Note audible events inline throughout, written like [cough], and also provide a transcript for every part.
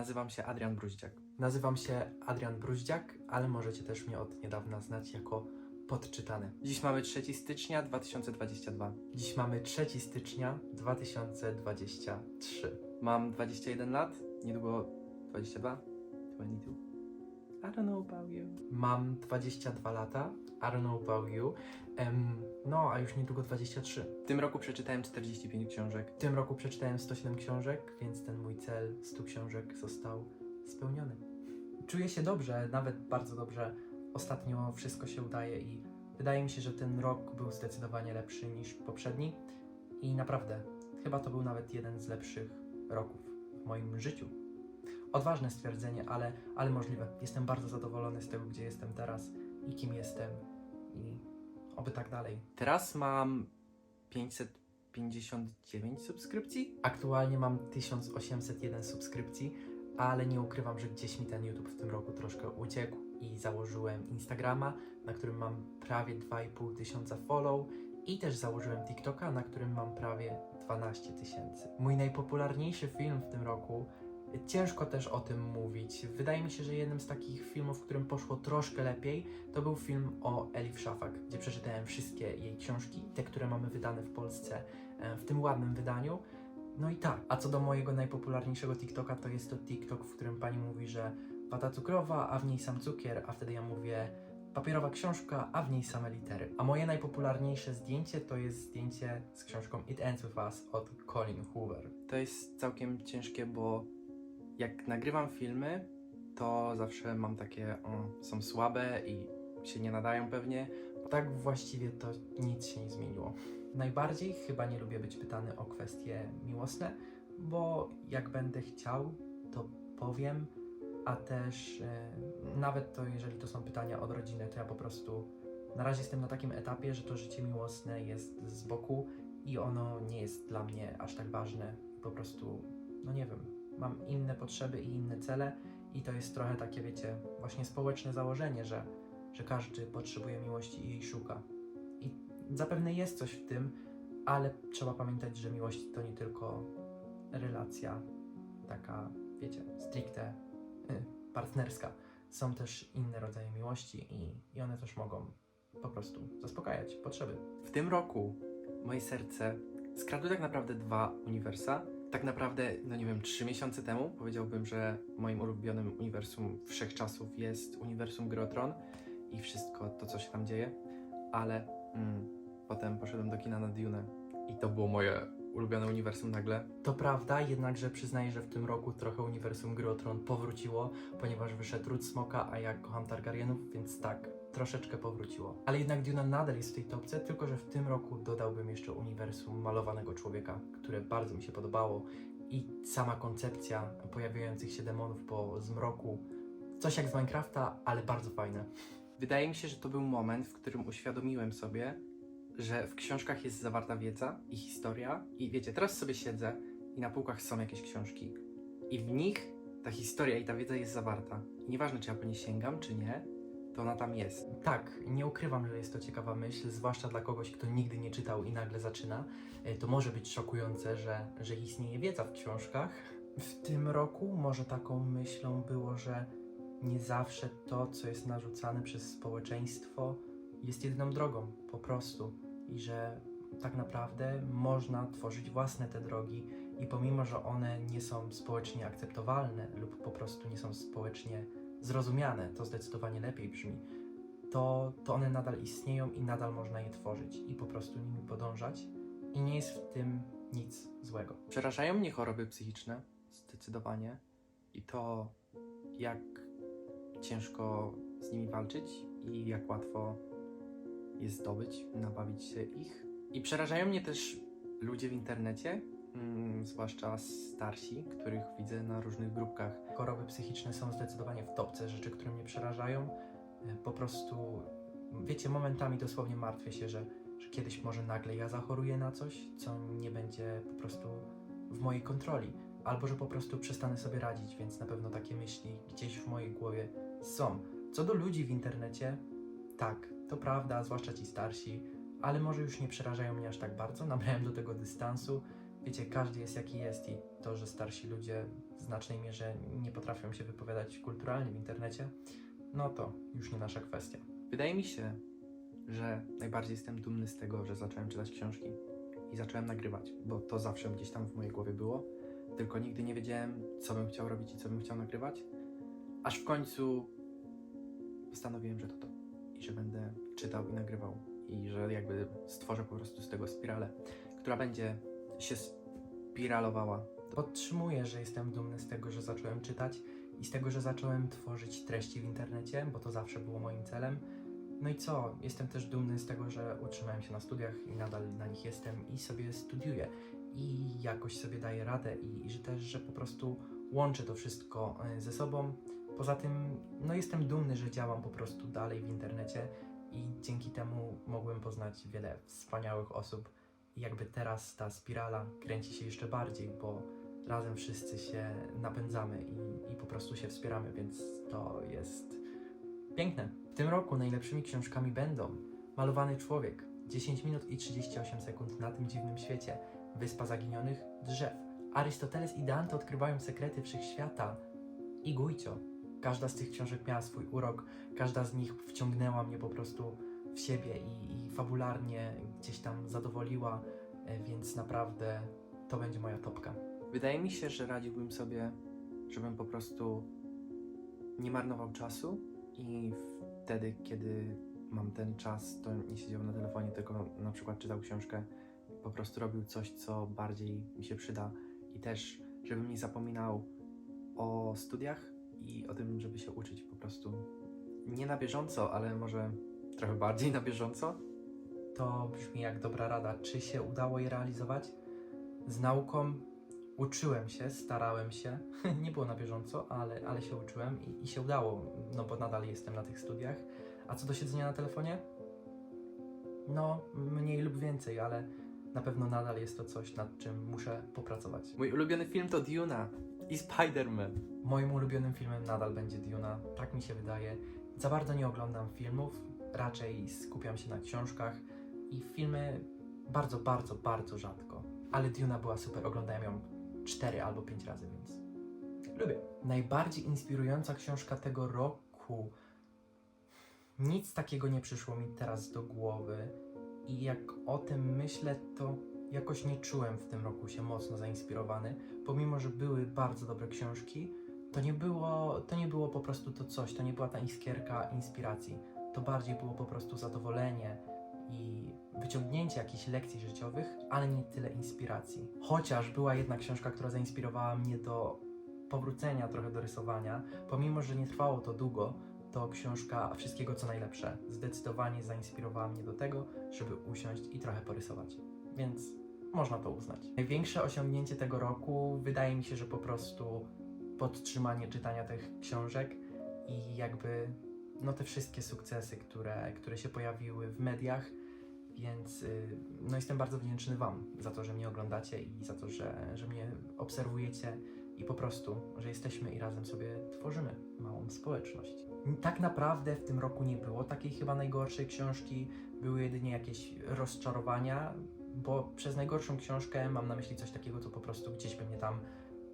Nazywam się Adrian Bruździak. Nazywam się Adrian Bruździak, ale możecie też mnie od niedawna znać jako Podczytany. Dziś mamy 3 stycznia 2022. Dziś mamy 3 stycznia 2023. Mam 21 lat, niedługo 22, 22. I don't know about you. Mam 22 lata, I don't know about you. Em, no, a już niedługo 23. W tym roku przeczytałem 45 książek. W tym roku przeczytałem 107 książek, więc ten mój cel 100 książek został spełniony. Czuję się dobrze, nawet bardzo dobrze. Ostatnio wszystko się udaje i wydaje mi się, że ten rok był zdecydowanie lepszy niż poprzedni. I naprawdę, chyba to był nawet jeden z lepszych roków w moim życiu. Odważne stwierdzenie, ale, ale możliwe. Jestem bardzo zadowolony z tego, gdzie jestem teraz i kim jestem. I oby tak dalej. Teraz mam 559 subskrypcji. Aktualnie mam 1801 subskrypcji, ale nie ukrywam, że gdzieś mi ten YouTube w tym roku troszkę uciekł i założyłem Instagrama, na którym mam prawie 2,5 tysiąca follow i też założyłem TikToka, na którym mam prawie 12 tysięcy. Mój najpopularniejszy film w tym roku, ciężko też o tym mówić. Wydaje mi się, że jednym z takich filmów, w którym poszło troszkę lepiej, to był film o Elif Szafak, gdzie przeczytałem wszystkie jej książki, te, które mamy wydane w Polsce e, w tym ładnym wydaniu. No i tak, a co do mojego najpopularniejszego TikToka, to jest to TikTok, w którym pani mówi, że wata cukrowa, a w niej sam cukier, a wtedy ja mówię papierowa książka, a w niej same litery. A moje najpopularniejsze zdjęcie to jest zdjęcie z książką It Ends With Us od Colin Hoover. To jest całkiem ciężkie, bo jak nagrywam filmy, to zawsze mam takie, o, są słabe i się nie nadają pewnie. Tak właściwie to nic się nie zmieniło. Najbardziej chyba nie lubię być pytany o kwestie miłosne, bo jak będę chciał, to powiem, a też e, nawet to, jeżeli to są pytania od rodziny, to ja po prostu na razie jestem na takim etapie, że to życie miłosne jest z boku i ono nie jest dla mnie aż tak ważne. Po prostu, no nie wiem, mam inne potrzeby i inne cele i to jest trochę takie, wiecie, właśnie społeczne założenie, że, że każdy potrzebuje miłości i jej szuka. I zapewne jest coś w tym, ale trzeba pamiętać, że miłość to nie tylko relacja taka, wiecie, stricte y, partnerska. Są też inne rodzaje miłości i, i one też mogą po prostu zaspokajać potrzeby. W tym roku moje serce skradły tak naprawdę dwa uniwersa. Tak naprawdę, no nie wiem, trzy miesiące temu powiedziałbym, że moim ulubionym uniwersum wszechczasów jest uniwersum Gry o Tron i wszystko to, co się tam dzieje, ale mm, potem poszedłem do kina na Dune i to było moje ulubione uniwersum nagle. To prawda, jednakże przyznaję, że w tym roku trochę uniwersum Gry o Tron powróciło, ponieważ wyszedł Ród Smoka, a ja kocham Targaryenów, więc tak, troszeczkę powróciło. Ale jednak Duna nadal jest w tej topce, tylko że w tym roku dodałbym jeszcze uniwersum Malowanego Człowieka, które bardzo mi się podobało i sama koncepcja pojawiających się demonów po zmroku, coś jak z Minecrafta, ale bardzo fajne. Wydaje mi się, że to był moment, w którym uświadomiłem sobie, że w książkach jest zawarta wiedza i historia. I wiecie, teraz sobie siedzę i na półkach są jakieś książki. I w nich ta historia i ta wiedza jest zawarta. I nieważne, czy ja po nie sięgam, czy nie, to ona tam jest. Tak, nie ukrywam, że jest to ciekawa myśl, zwłaszcza dla kogoś, kto nigdy nie czytał i nagle zaczyna. E, To może być szokujące, że, że istnieje wiedza w książkach. W tym roku może taką myślą było, że nie zawsze to, co jest narzucane przez społeczeństwo, jest jedyną drogą, po prostu. I że tak naprawdę można tworzyć własne te drogi i pomimo, że one nie są społecznie akceptowalne lub po prostu nie są społecznie zrozumiane, to zdecydowanie lepiej brzmi, to, to one nadal istnieją i nadal można je tworzyć i po prostu nimi podążać. I nie jest w tym nic złego. Przerażają mnie choroby psychiczne, zdecydowanie. I to, jak ciężko z nimi walczyć i jak łatwo je zdobyć, nabawić się ich. I przerażają mnie też ludzie w internecie, mm, zwłaszcza starsi, których widzę na różnych grupkach. Choroby psychiczne są zdecydowanie w topce rzeczy, które mnie przerażają. E, Po prostu, wiecie, momentami dosłownie martwię się, że, że kiedyś może nagle ja zachoruję na coś, co nie będzie po prostu w mojej kontroli. Albo że po prostu przestanę sobie radzić, więc na pewno takie myśli gdzieś w mojej głowie są. Co do ludzi w internecie, tak, to prawda, zwłaszcza ci starsi, ale może już nie przerażają mnie aż tak bardzo. Nabrałem do tego dystansu wiecie, każdy jest jaki jest i to, że starsi ludzie w znacznej mierze nie potrafią się wypowiadać kulturalnie w internecie, no to już nie nasza kwestia. Wydaje mi się, że najbardziej jestem dumny z tego, że zacząłem czytać książki i zacząłem nagrywać, bo to zawsze gdzieś tam w mojej głowie było, tylko nigdy nie wiedziałem, co bym chciał robić i co bym chciał nagrywać, aż w końcu postanowiłem, że to to i że będę czytał i nagrywał i że jakby stworzę po prostu z tego spiralę, która będzie się spiralowała. Podtrzymuję, że jestem dumny z tego, że zacząłem czytać i z tego, że zacząłem tworzyć treści w internecie, bo to zawsze było moim celem. No i co? Jestem też dumny z tego, że utrzymałem się na studiach i nadal na nich jestem i sobie studiuję i jakoś sobie daję radę i, i że też, że po prostu łączę to wszystko e, ze sobą. Poza tym, no jestem dumny, że działam po prostu dalej w internecie i dzięki temu mogłem poznać wiele wspaniałych osób i jakby teraz ta spirala kręci się jeszcze bardziej, bo razem wszyscy się napędzamy i, i po prostu się wspieramy, więc to jest piękne. W tym roku najlepszymi książkami będą Malowany Człowiek, 10 minut i 38 sekund na tym dziwnym świecie, Wyspa Zaginionych Drzew, Arystoteles i Dante odkrywają sekrety wszechświata i Gujcio. Każda z tych książek miała swój urok, każda z nich wciągnęła mnie po prostu w siebie i, i fabularnie gdzieś tam zadowoliła, e, więc naprawdę to będzie moja topka. Wydaje mi się, że radziłbym sobie, żebym po prostu nie marnował czasu i wtedy, kiedy mam ten czas, to nie siedział na telefonie, tylko na przykład czytał książkę, po prostu robił coś, co bardziej mi się przyda i też, żebym nie zapominał o studiach i o tym, żeby się uczyć po prostu. Nie na bieżąco, ale może trochę bardziej na bieżąco. To brzmi jak dobra rada. Czy się udało je realizować? Z nauką uczyłem się, starałem się. [laughs] Nie było na bieżąco, ale, ale się uczyłem i, i się udało, no bo nadal jestem na tych studiach. A co do siedzenia na telefonie? No, mniej lub więcej, ale na pewno nadal jest to coś, nad czym muszę popracować. Mój ulubiony film to Duna i Spider-Man. Moim ulubionym filmem nadal będzie Duna, tak mi się wydaje. Za bardzo nie oglądam filmów, raczej skupiam się na książkach i filmy bardzo, bardzo, bardzo rzadko. Ale Duna była super, oglądałem ją 4 albo 5 razy, więc lubię. Najbardziej inspirująca książka tego roku. Nic takiego nie przyszło mi teraz do głowy i jak o tym myślę, to jakoś nie czułem w tym roku się mocno zainspirowany, pomimo że były bardzo dobre książki, to nie było, to nie było po prostu to coś, to nie była ta iskierka inspiracji. To bardziej było po prostu zadowolenie i wyciągnięcie jakichś lekcji życiowych, ale nie tyle inspiracji. Chociaż była jedna książka, która zainspirowała mnie do powrócenia trochę do rysowania, pomimo że nie trwało to długo, to książka Wszystkiego co najlepsze zdecydowanie zainspirowała mnie do tego, żeby usiąść i trochę porysować. Więc można to uznać. Największe osiągnięcie tego roku wydaje mi się, że po prostu podtrzymanie czytania tych książek i jakby no te wszystkie sukcesy, które, które się pojawiły w mediach, więc y, no jestem bardzo wdzięczny Wam za to, że mnie oglądacie i za to, że, że mnie obserwujecie i po prostu, że jesteśmy i razem sobie tworzymy małą społeczność. Tak naprawdę w tym roku nie było takiej chyba najgorszej książki, były jedynie jakieś rozczarowania, bo przez najgorszą książkę mam na myśli coś takiego, co po prostu gdzieś by mnie tam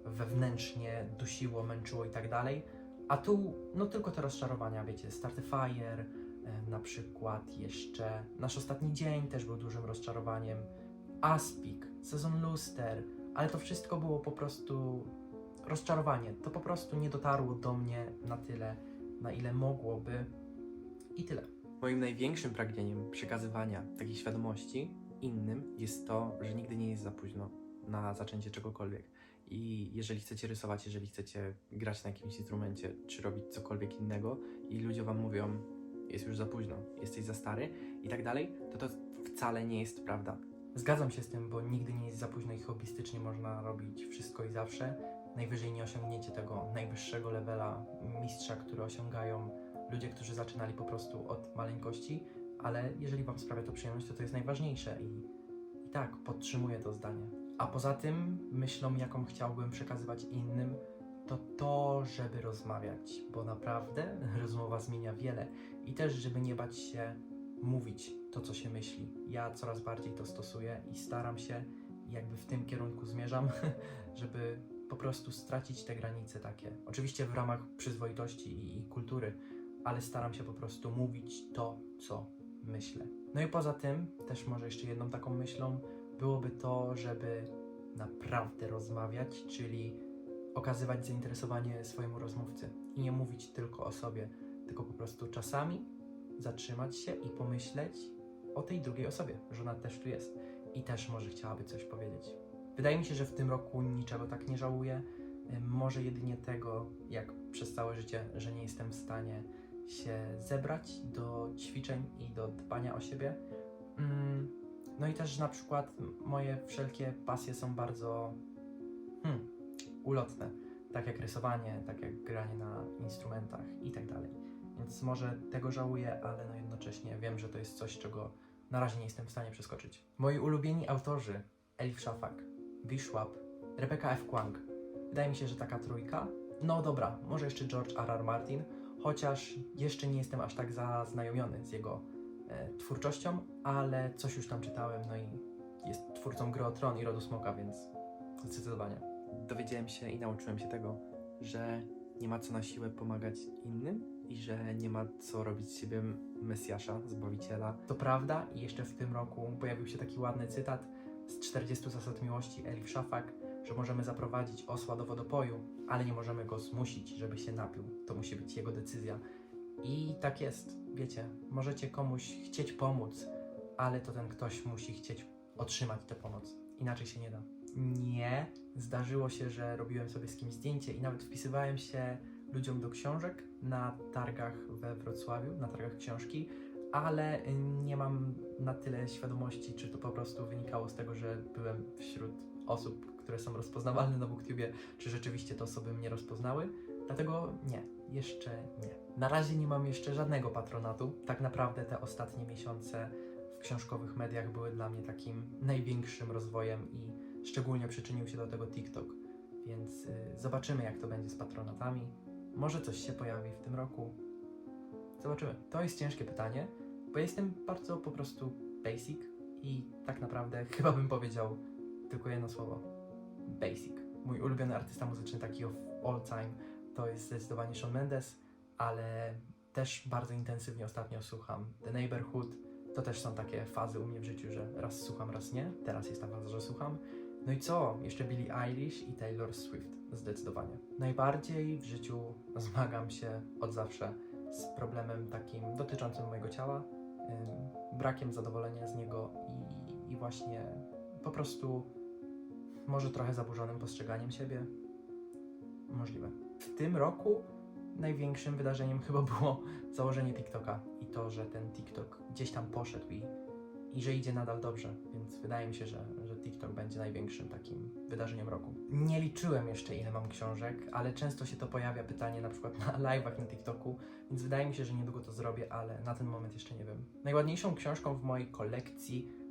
wewnętrznie dusiło, męczyło i tak dalej. A tu, no tylko te rozczarowania, wiecie, Starty Fire, na przykład jeszcze Nasz Ostatni Dzień też był dużym rozczarowaniem, Aspik, Sezon Luster, ale to wszystko było po prostu rozczarowanie. To po prostu nie dotarło do mnie na tyle, na ile mogłoby i tyle. Moim największym pragnieniem przekazywania takiej świadomości innym jest to, że nigdy nie jest za późno na zaczęcie czegokolwiek. I jeżeli chcecie rysować, jeżeli chcecie grać na jakimś instrumencie, czy robić cokolwiek innego, i ludzie wam mówią, jest już za późno, jesteś za stary i tak dalej, to to wcale nie jest prawda. Zgadzam się z tym, bo nigdy nie jest za późno i hobbystycznie można robić wszystko i zawsze. Najwyżej nie osiągniecie tego najwyższego levela mistrza, który osiągają ludzie, którzy zaczynali po prostu od maleńkości, ale jeżeli Wam sprawia to przyjemność, to to jest najważniejsze i, i tak, podtrzymuję to zdanie. A poza tym, myślą, jaką chciałbym przekazywać innym, to to, żeby rozmawiać, bo naprawdę [laughs] rozmowa zmienia wiele i też, żeby nie bać się mówić to, co się myśli. Ja coraz bardziej to stosuję i staram się jakby w tym kierunku zmierzam, [laughs] żeby po prostu stracić te granice takie. Oczywiście w ramach przyzwoitości i, i kultury, ale staram się po prostu mówić to, co myślę. No i poza tym, też może jeszcze jedną taką myślą byłoby to, żeby naprawdę rozmawiać, czyli okazywać zainteresowanie swojemu rozmówcy i nie mówić tylko o sobie, tylko po prostu czasami zatrzymać się i pomyśleć o tej drugiej osobie, że ona też tu jest i też może chciałaby coś powiedzieć. Wydaje mi się, że w tym roku niczego tak nie żałuję. Może jedynie tego, jak przez całe życie, że nie jestem w stanie się zebrać do ćwiczeń i do dbania o siebie. Mm, No i też na przykład moje wszelkie pasje są bardzo hmm, ulotne, tak jak rysowanie, tak jak granie na instrumentach i tak dalej. Więc może tego żałuję, ale no jednocześnie wiem, że to jest coś, czego na razie nie jestem w stanie przeskoczyć. Moi ulubieni autorzy Elif Shafak, Bishwap, Rebecca F. Kwang. Wydaje mi się, że taka trójka. No dobra, może jeszcze George R. R. Martin, chociaż jeszcze nie jestem aż tak zaznajomiony z jego twórczością, ale coś już tam czytałem, no i jest twórcą Gry o Tron i Rodu Smoka, więc zdecydowanie. Dowiedziałem się i nauczyłem się tego, że nie ma co na siłę pomagać innym i że nie ma co robić z siebie Mesjasza, Zbawiciela. To prawda, i jeszcze w tym roku pojawił się taki ładny cytat z 40 zasad miłości Elif Shafak, że możemy zaprowadzić osła do wodopoju, ale nie możemy go zmusić, żeby się napił. To musi być jego decyzja. I tak jest, wiecie, możecie komuś chcieć pomóc, ale to ten ktoś musi chcieć otrzymać tę pomoc. Inaczej się nie da. Nie, zdarzyło się, że robiłem sobie z kimś zdjęcie i nawet wpisywałem się ludziom do książek na targach we Wrocławiu, na targach książki, ale nie mam na tyle świadomości, czy to po prostu wynikało z tego, że byłem wśród osób, które są rozpoznawalne na BookTubie, czy rzeczywiście te osoby mnie rozpoznały. Dlatego nie, jeszcze nie. Na razie nie mam jeszcze żadnego patronatu. Tak naprawdę te ostatnie miesiące w książkowych mediach były dla mnie takim największym rozwojem i szczególnie przyczynił się do tego TikTok. Więc y, zobaczymy, jak to będzie z patronatami. Może coś się pojawi w tym roku. Zobaczymy. To jest ciężkie pytanie, bo jestem bardzo po prostu basic i tak naprawdę [laughs] chyba bym powiedział tylko jedno słowo. Basic. Mój ulubiony artysta muzyczny taki of all time to jest zdecydowanie Shawn Mendes, ale też bardzo intensywnie ostatnio słucham The Neighborhood. To też są takie fazy u mnie w życiu, że raz słucham, raz nie. Teraz jest ta faza, że słucham. No i co? Jeszcze Billie Eilish i Taylor Swift. Zdecydowanie. Najbardziej w życiu [laughs] zmagam się od zawsze z problemem takim dotyczącym mojego ciała, brakiem zadowolenia z niego i, i właśnie po prostu może trochę zaburzonym postrzeganiem siebie. Możliwe. W tym roku największym wydarzeniem chyba było założenie TikToka i to, że ten TikTok gdzieś tam poszedł i, i że idzie nadal dobrze, więc wydaje mi się, że, że TikTok będzie największym takim wydarzeniem roku. Nie liczyłem jeszcze ile mam książek, ale często się to pojawia pytanie na przykład na live'ach na TikToku, więc wydaje mi się, że niedługo to zrobię, ale na ten moment jeszcze nie wiem. Najładniejszą książką w mojej kolekcji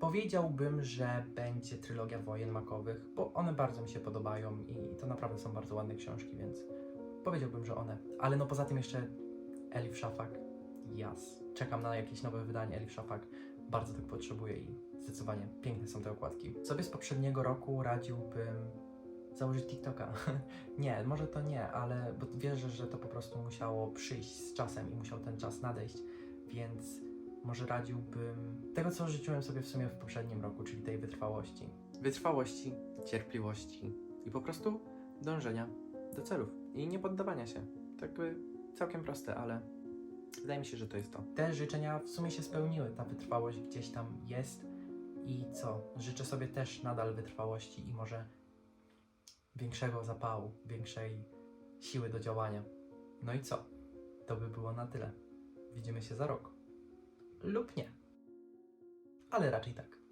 powiedziałbym, że będzie trylogia wojen makowych, bo one bardzo mi się podobają i to naprawdę są bardzo ładne książki, więc powiedziałbym, że one. Ale no poza tym jeszcze Elif Shafak, jas. Czekam na jakieś nowe wydanie Elif Shafak. Bardzo tak potrzebuję i zdecydowanie piękne są te okładki. Sobie z poprzedniego roku radziłbym założyć TikToka. [laughs] nie, może to nie, ale bo wierzę, że to po prostu musiało przyjść z czasem i musiał ten czas nadejść, więc może radziłbym tego, co życzyłem sobie w sumie w poprzednim roku, czyli tej wytrwałości. Wytrwałości, cierpliwości i po prostu dążenia do celów i nie poddawania się. Tak by całkiem proste, ale wydaje mi się, że to jest to. Te życzenia w sumie się spełniły, ta wytrwałość gdzieś tam jest i co? Życzę sobie też nadal wytrwałości i może większego zapału, większej siły do działania. No i co? To by było na tyle. Widzimy się za rok. Lub nie. Ale raczej tak.